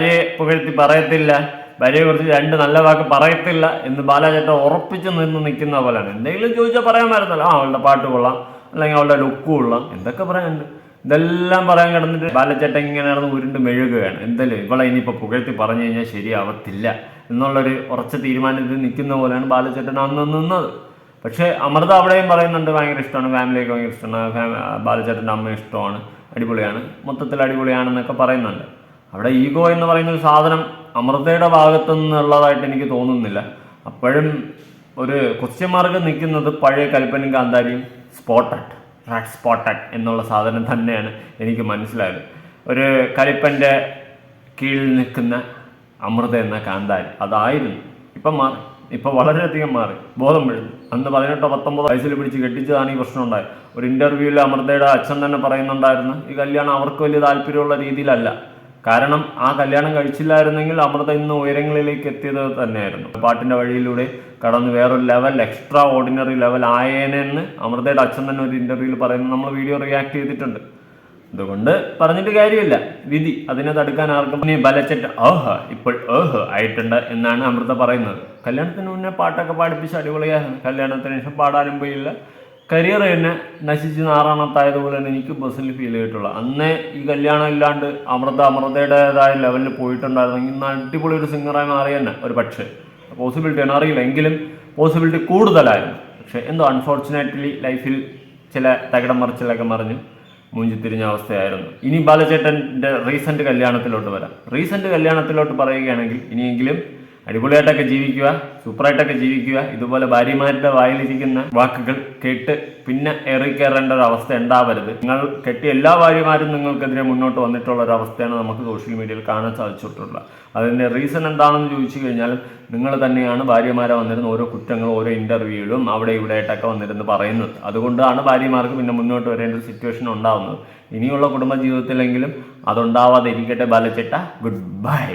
ഭാര്യയെ പുകഴ്ത്തി പറയത്തില്ല. ഭാര്യയെ കുറിച്ച് രണ്ട് നല്ല വാക്ക് പറയത്തില്ല എന്ന് ബാലാചേട്ടൻ ഉറപ്പിച്ച് നിന്ന് നിൽക്കുന്ന പോലെയാണ്. എന്തെങ്കിലും ചോദിച്ചാൽ പറയാൻ പറ്റത്തില്ല. ആ അവളുടെ പാട്ട് കൊള്ളാം. അല്ലെങ്കിൽ അവളുടെ ലുക്ക് കൊള്ളാം. എന്തൊക്കെ പറയാനുണ്ട്? ഇതെല്ലാം പറയാൻ കിടന്നിട്ട് ബാലച്ചേട്ടൻ ഇങ്ങനെ നടന്ന് ഉരുണ്ട് മെഴുകുകയാണ്. എന്തായാലും ഇവളെ ഇനിയിപ്പോൾ പുകഴ്ത്തി പറഞ്ഞു കഴിഞ്ഞാൽ ശരിയാവത്തില്ല എന്നുള്ളൊരു ഉറച്ച തീരുമാനത്തിൽ നിൽക്കുന്ന പോലെയാണ് ബാലച്ചേട്ടൻ അന്ന് നിന്നത്. പക്ഷേ അമൃത അവിടെയും പറയുന്നുണ്ട് ഭയങ്കര ഇഷ്ടമാണ്. ഫാമിലിയൊക്കെ ഭയങ്കര ഇഷ്ടമാണ്. ബാലച്ചേട്ടന്റെ അമ്മ ഇഷ്ടമാണ്. അടിപൊളിയാണ്. മൊത്തത്തിൽ അടിപൊളിയാണെന്നൊക്കെ പറയുന്നുണ്ട്. അവിടെ ഈഗോ എന്ന് പറയുന്ന ഒരു സാധനം അമൃതയുടെ ഭാഗത്തു നിന്നുള്ളതായിട്ട് എനിക്ക് തോന്നുന്നില്ല. അപ്പോഴും ഒരു ക്വസ്റ്റ്യൻ മാർക്ക് നിൽക്കുന്നത് പഴയ കൽപ്പനും കാന്താരിയും സ്പോട്ടഡ് റാറ്റ് സ്പോട്ടഡ് എന്നുള്ള സാധനം തന്നെയാണ് എനിക്ക് മനസ്സിലായത്. ഒരു കലിപ്പന്റെ കീഴിൽ നിൽക്കുന്ന അമൃത എന്ന കാന്താരി അതായിരുന്നു. ഇപ്പം മാറി ഇപ്പം വളരെയധികം മാറി. ബോധം വീഴുന്നു. അന്ന് പതിനെട്ടോ പത്തൊമ്പതോ വയസ്സിൽ പിടിച്ച് കെട്ടിച്ചതാണ് ഈ പ്രശ്നം ഉണ്ടായത്. ഒരു ഇന്റർവ്യൂവിൽ അമൃതയുടെ അച്ഛൻ തന്നെ പറയുന്നുണ്ടായിരുന്നു ഈ കല്യാണം അവർക്ക് വലിയ താല്പര്യമുള്ള രീതിയിലല്ല. കാരണം ആ കല്യാണം കഴിച്ചില്ലായിരുന്നെങ്കിൽ അമൃത ഇന്ന് ഉയരങ്ങളിലേക്ക് എത്തിയത് തന്നെയായിരുന്നു. പാട്ടിന്റെ വഴിയിലൂടെ കടന്ന് വേറൊരു ലെവൽ എക്സ്ട്രാ ഓർഡിനറി ലെവൽ ആയേനെന്ന് അമൃതയുടെ അച്ഛൻ തന്നെ ഒരു ഇന്റർവ്യൂവിൽ പറയുന്നത് നമ്മൾ വീഡിയോ റിയാക്ട് ചെയ്തിട്ടുണ്ട്. അതുകൊണ്ട് പറഞ്ഞിട്ട് കാര്യമില്ല. വിധി അതിനെ തടുക്കാൻ ആർക്കും ഇനി ബലച്ചിട്ട് ഓഹ് ഇപ്പോൾ ഓഹ് ആയിട്ടുണ്ട് എന്നാണ് അമൃത പറയുന്നത്. കല്യാണത്തിന് മുന്നേ പാട്ടൊക്കെ പാടിപ്പിച്ച് അടിപൊളിയാണ് കല്യാണത്തിന് ശേഷം പാടാനും പോയില്ല. കരിയർ തന്നെ നശിച്ച് നാറാണത്തായതുപോലെ തന്നെ എനിക്ക് പേഴ്സണലി ഫീൽ ചെയ്തിട്ടുള്ള അന്നേ ഈ കല്യാണം ഇല്ലാണ്ട് അമൃത അമൃതയുടേതായ ലെവലിൽ പോയിട്ടുണ്ടായിരുന്നെങ്കിൽ ഇന്ന് അടിപൊളി ഒരു സിംഗറായി മാറി തന്നെ ഒരു പക്ഷേ. പോസിബിലിറ്റിയാണ് അറിയില്ല എങ്കിലും പോസിബിലിറ്റി കൂടുതലായിരുന്നു. പക്ഷേ എന്തോ അൺഫോർച്ചുനേറ്റ്ലി ലൈഫിൽ ചില തകിടം മറിച്ചിലൊക്കെ മറിഞ്ഞു മൂഞ്ചിത്തിരിഞ്ഞ അവസ്ഥയായിരുന്നു. ഇനി ബാലചേട്ടന്റെ റീസെന്റ് കല്യാണത്തിലോട്ട് വരാം. റീസെന്റ് കല്യാണത്തിലോട്ട് പറയുകയാണെങ്കിൽ ഇനിയെങ്കിലും അടിപൊളിയായിട്ടൊക്കെ ജീവിക്കുക സൂപ്പറായിട്ടൊക്കെ ജീവിക്കുക ഇതുപോലെ ഭാര്യമാരുടെ വായിലിരിക്കുന്ന വാക്കുകൾ കേട്ട് പിന്നെ ഏറിക്കേറേണ്ട ഒരു അവസ്ഥ ഉണ്ടാവരുത്. നിങ്ങൾ കെട്ടിയ എല്ലാ ഭാര്യമാരും നിങ്ങൾക്കെതിരെ മുന്നോട്ട് വന്നിട്ടുള്ള ഒരു അവസ്ഥയാണ് നമുക്ക് സോഷ്യൽ മീഡിയയിൽ കാണാൻ സാധിച്ചിട്ടുള്ളത്. അതിന്റെ റീസൺ എന്താണെന്ന് ചോദിച്ചു കഴിഞ്ഞാൽ നിങ്ങൾ തന്നെയാണ് ഭാര്യമാരെ വന്നിരുന്ന ഓരോ കുറ്റങ്ങളും ഓരോ ഇന്റർവ്യൂയിലും അവിടെ ഇവിടെ ആയിട്ടൊക്കെ വന്നിരുന്ന് പറയുന്നത്. അതുകൊണ്ടാണ് ഭാര്യമാർക്ക് പിന്നെ മുന്നോട്ട് വരേണ്ട ഒരു സിറ്റുവേഷൻ ഉണ്ടാവുന്നത്. ഇനിയുള്ള കുടുംബ ജീവിതത്തിലെങ്കിലും അതുണ്ടാവാതെ ഇരിക്കട്ടെ ബാലച്ചേട്ട ഗുഡ് ബൈ